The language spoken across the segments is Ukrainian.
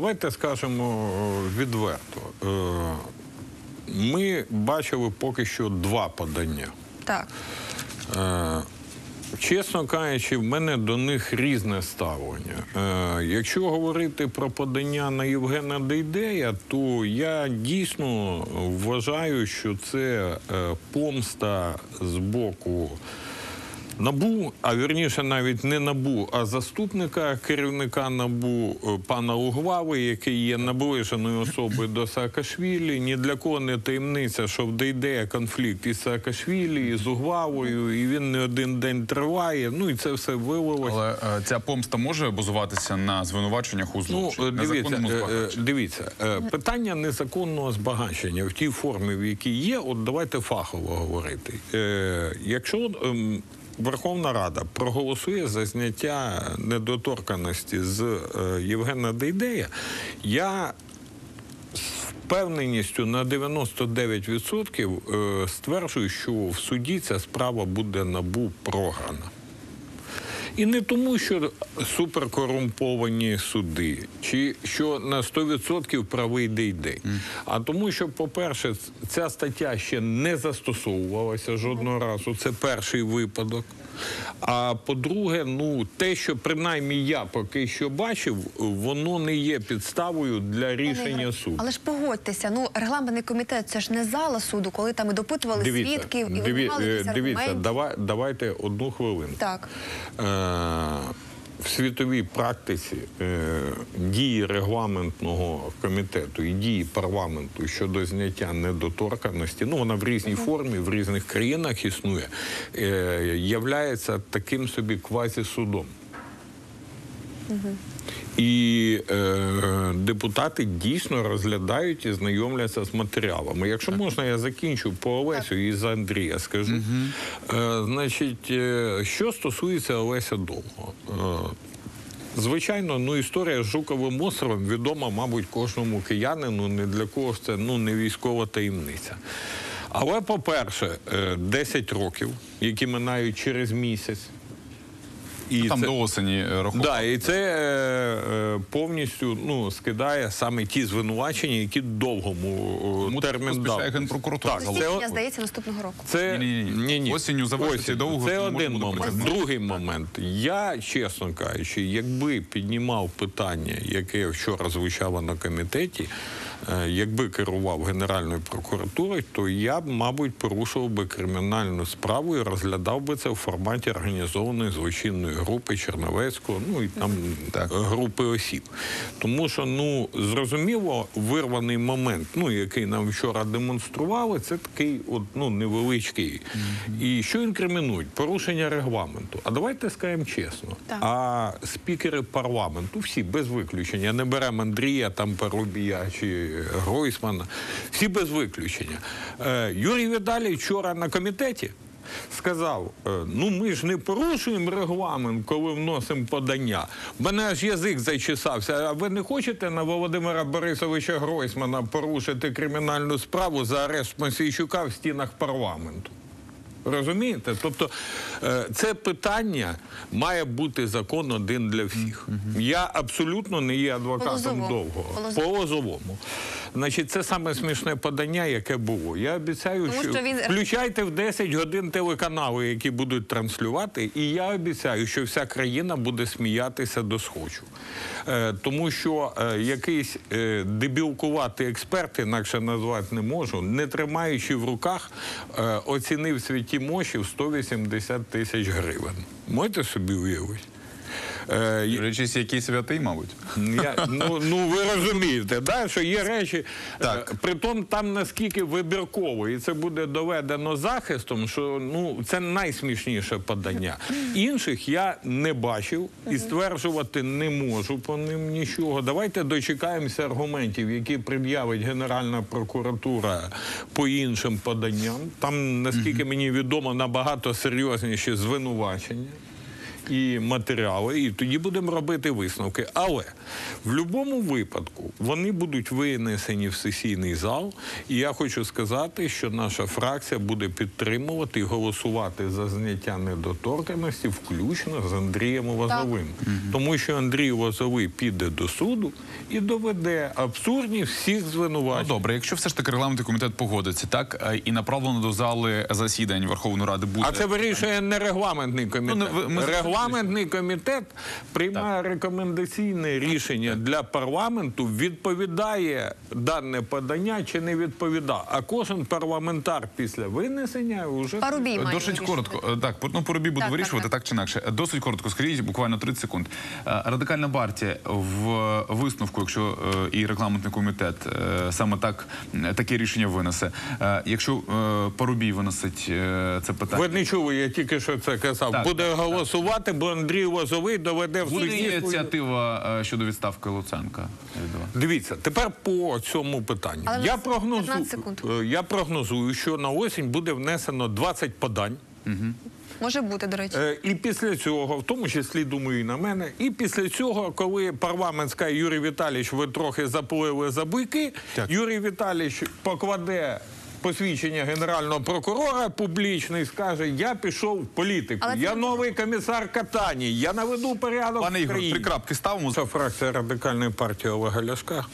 давайте скажемо е, відверто. Е, Ми бачили поки що два подання. Так. Е, Чесно кажучи, в мене до них різне ставлення. Е, якщо говорити про подання на Євгена Дейдея, то я дійсно вважаю, що це помста з боку НАБУ, а вірніше навіть не НАБУ, а заступника керівника НАБУ е, пана Углави, який є наближеною особою до Саакашвілі. Ні для кого не таємниця, що в Дейдея конфлікт із Саакашвілі, і з Углавою, і він не один день триває. Ну і це все вилилось. Але е, ця помста може базуватися на звинуваченнях у Ну, злочині, е, дивіться, е, е, дивіться, питання незаконного збагачення в тій формі, в якій є, от давайте фахово говорити. Е, Якщо ем, Верховна Рада проголосує за зняття недоторканості з е, Євгена Дейдея, я впевненістю на 99% е, стверджую, що в суді ця справа буде набу програна. І не тому, що суперкорумповані суди, чи що на 100% правий Дейдей, а тому, що, по-перше, ця стаття ще не застосовувалася жодного разу. Це перший випадок. А по-друге, ну те, що принаймні я поки що бачив, воно не є підставою для рішення суду. Але ж погодьтеся, ну регламентний комітет це ж не зала суду, коли там і допитували свідків і диві- вимагали е, дивіться, давай, давайте одну хвилину. Так. Е, в світовій практиці е, дії регламентного комітету і дії парламенту щодо зняття недоторканості, ну вона в різній формі, в різних країнах існує, е, являється таким собі квазісудом. І е, депутати дійсно розглядають і знайомляться з матеріалами. Якщо можна, я закінчу по Олесю і за Андрія скажу. Е, значить, е, що стосується Олеся Довго. Е, Звичайно, ну історія з Жуковим островом відома, мабуть, кожному киянину. Не для кого ж це ну не військова таємниця. Але, по-перше, е, 10 років, які минають через місяць. І Там це- до осені е, рахунок. Да, і це е, е, повністю ну, скидає саме ті звинувачення, які довгому е, термін дав. Генпрокуратура. Так, це, Січня, здається, наступного року. це Ні-ні-ні. Осінню завершиться довго, Це один момент. приймати. Другий момент. Я, чесно кажучи, якби піднімав питання, яке вчора звучало на комітеті, е, якби керував Генеральною прокуратурою, то я б, мабуть, порушував би кримінальну справу і розглядав би це в форматі організованої злочинної групи Черновецького, ну і там Так. групи осіб. Тому що, ну, зрозуміло, вирваний момент, ну, який нам вчора демонстрували, це такий от, ну, невеличкий. І що інкримінують? Порушення регламенту. А давайте скажемо чесно. Так. А спікери парламенту, всі без виключення, не беремо Андрія, там Парубія чи Гройсмана, всі без виключення. Е, Юрій Відалій вчора на комітеті сказав: е, ну ми ж не порушуємо регламент, коли вносимо подання. Мене аж язик зачесався. А ви не хочете на Володимира Борисовича Гройсмана порушити кримінальну справу за арешт Мосійчука в стінах парламенту? Розумієте? Тобто е, це питання має бути закон один для всіх. Я абсолютно не є адвокатом По-лозовому. довго. По-лозовому. Значить, це саме смішне подання, яке було. Я обіцяю, Тому що, що він- включайте в 10 годин телеканали, які будуть транслювати, і я обіцяю, що вся країна буде сміятися до схочу. Е, тому що е, якийсь е, дебілкуватий експерт, інакше назвати не можу, не тримаючи в руках, оцінив святі мощі в 180 тисяч гривень. Можете собі уявити? Е, Дивлячись, який святий, мабуть. я, ну, ну ви розумієте, да, що є речі, Так. е, притом там наскільки вибірково, і це буде доведено захистом, що ну це найсмішніше подання. Інших я не бачив і стверджувати не можу по ним нічого. Давайте дочекаємося аргументів, які пред'явить Генеральна прокуратура по іншим поданням. Там, наскільки мені відомо, набагато серйозніші звинувачення. І матеріали, і тоді будемо робити висновки. Але в будь-якому випадку вони будуть винесені в сесійний зал. І я хочу сказати, що наша фракція буде підтримувати і голосувати за зняття недоторканості, включно з Андрієм Лозовим. Тому що Андрій Лозовий піде до суду і доведе абсурдність всіх Ну, звинувачень. добре, якщо все ж таки регламентний комітет погодиться, так е, і направлено до зали засідань Верховної Ради буде. А це вирішує не регламентний комітет. Ну, не- ви- ми- регламентний комітет приймає рекомендаційне рішення для парламенту, відповідає дане подання чи не відповідає. А кожен парламентар після винесення вже Парубій має Досить вирішувати. коротко. Е, Так, ну Поробій буде Так, вирішувати так, так. чи інакше. Досить коротко. Скажіть, буквально 30 секунд. Е, Радикальна партія в висновку, якщо е, і регламентний комітет саме так таке рішення винесе. Якщо Поробій виносить це питання. ви не чули, я тільки що це казав. Буде голосувати, бо Андрій Лозовий доведе в Буде суді. свою- ініціатива е, щодо відставки Луценка. Дивіться, тепер по цьому питанню. Але Я нас 15 прогнозую, е, я прогнозую, що на осінь буде внесено 20 подань. Може бути, до речі. Е, І після цього, в тому числі думаю і на мене, і після цього, коли парламент скаже, Юрій Віталійович, ви трохи заплили за буйки, Юрій Віталійович покладе. Посвідчення генерального прокурора публічно і скаже: Я пішов в політику, Але я не- новий комісар Катані, я наведу порядок. Пане Ігор, країні». три крапки ставимо. Ця фракція радикальної партії Олега Ляшка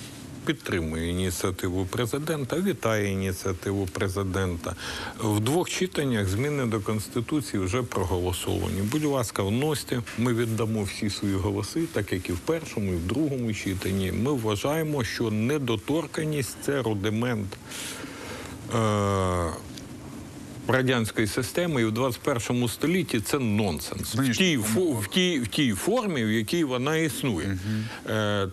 підтримує ініціативу президента, вітає ініціативу президента. В двох читаннях зміни до конституції вже проголосовані. Будь ласка, вносьте. Ми віддамо всі свої голоси, так як і в першому, і в другому читанні. Ми вважаємо, що недоторканість це рудимент. Е- Радянської системи і в 21 столітті це нонсенс. В тій, в, тій, в тій формі, в якій вона існує. Е,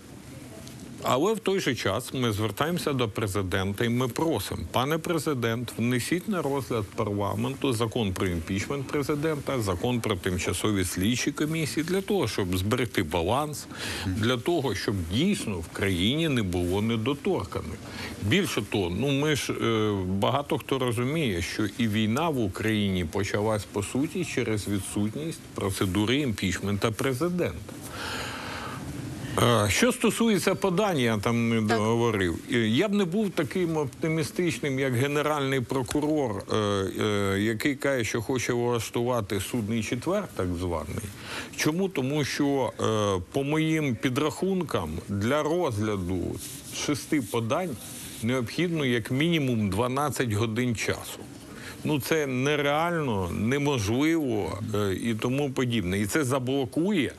але в той же час ми звертаємося до президента і ми просимо, пане президент, внесіть на розгляд парламенту закон про імпічмент президента, закон про тимчасові слідчі комісії для того, щоб зберегти баланс, для того, щоб дійсно в країні не було недоторканих. Більше того, ну ми ж е, багато хто розуміє, що і війна в Україні почалась по суті через відсутність процедури імпічмента президента. Що стосується подань, я там не договорив. Е, Я б не був таким оптимістичним, як генеральний прокурор, е, е, який каже, що хоче влаштувати судний четвер, так званий. Чому? Тому що по моїм підрахункам для розгляду шести подань необхідно як мінімум 12 годин часу. Ну це нереально, неможливо е, і тому подібне. І це заблокує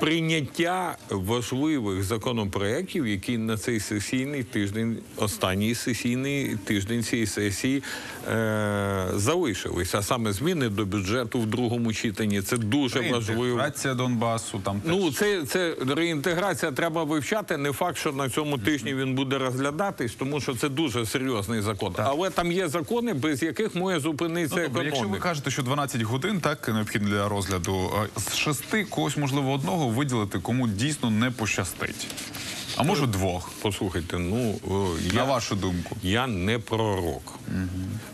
прийняття важливих законопроєктів, які на цей сесійний тиждень, останній сесійний тиждень цієї сесії е, залишились. А саме зміни до бюджету в другому читанні. Це дуже важливо. Реінтеграція Донбасу там теж. Ну, це, це реінтеграція треба вивчати. Не факт, що на цьому тижні він буде розглядатись, тому що це дуже серйозний закон. Але там є закони, без яких може зупинитися Ну, економіка. якщо ви кажете, що 12 годин так необхідно для розгляду, е, з шести когось можливо одного виділити, кому дійсно не пощастить. А може двох, Послухайте, ну е, на я, вашу думку. я не пророк.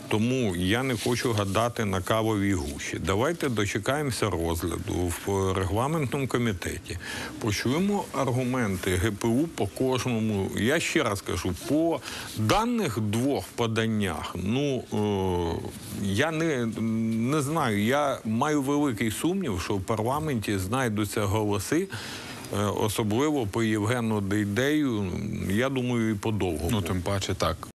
Тому я не хочу гадати на кавовій гущі. Давайте дочекаємося розгляду в регламентному комітеті. Почуємо аргументи ГПУ по кожному. Я ще раз кажу, по даних двох поданнях, ну е, я не, не знаю. Я маю великий сумнів, що в парламенті знайдуться голоси. Е, Особливо по Євгену Дейдею, я думаю, і по довгому. Ну тим паче так.